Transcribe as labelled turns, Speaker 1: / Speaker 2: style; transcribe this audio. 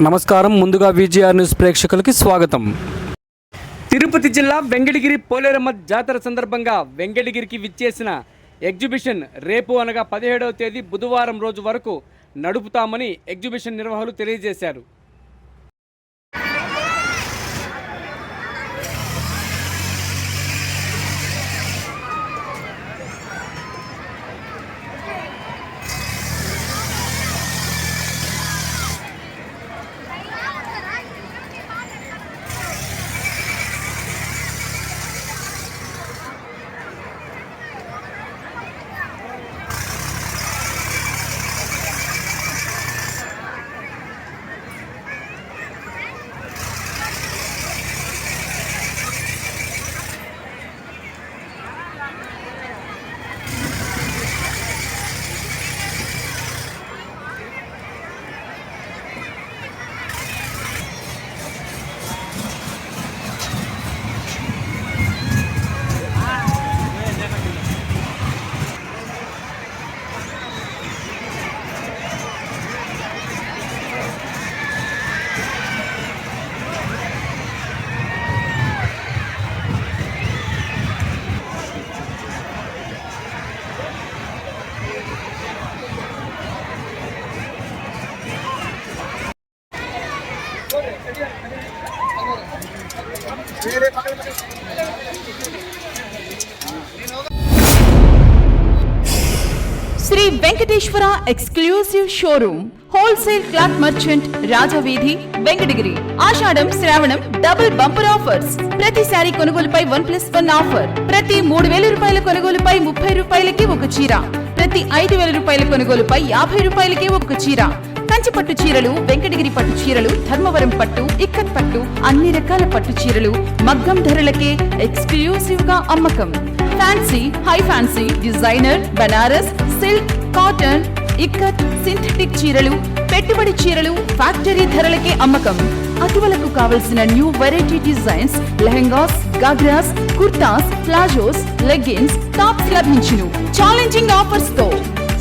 Speaker 1: నమస్కారం. ముందుగా VGR news ప్రేక్షకులకి స్వాగతం. తిరుపతి జిల్లా వెంకటగిరి పోలేరమ్మ జాతర సందర్భంగా వెంకటగిరికి విచ్చేసిన ఎగ్జిబిషన్ రేపు అనగా పదిహేడవ తేదీ బుధవారం రోజు వరకు నడుపుతామని ఎగ్జిబిషన్ నిర్వాహకులు తెలియజేశారు.
Speaker 2: Sri Venkateswara exclusive showroom wholesale cloth merchant Rajaveedhi Venkatagiri. Ashadam Sravanam double bumper offers. ప్రతి శారీ కొనుగోలుపై వన్ ప్లస్ వన్ ఆఫర్. ప్రతి మూడు వేల రూపాయల కొనుగోలుపై ముప్పై రూపాయలకి ఒక చీర. ప్రతి ఐదు వేల రూపాయల కొనుగోలుపై యాభై రూపాయలకి ఒక చీర. కంచి పట్టు చీరలు వెంకటగిరి పట్టు చీరలు ధర్మవరం పట్టు ఇక్కత్ పట్టు అన్ని రకాల పట్టు చీరలు మగ్గం ధరలకే ఎక్స్క్లూసివ్గా అమ్మకం. Fancy high fancy designer Banaras silk cotton ikat synthetic చీరలు పెట్టుబడి చీరలు ఫ్యాక్టరీ ధరలకే అమ్మకం. అటువలకు కావలసిన new variety designs lehengas ghagras kurtas palazzos leggings tops లభించును. ఛాలెంజింగ్ ఆఫర్స్తో.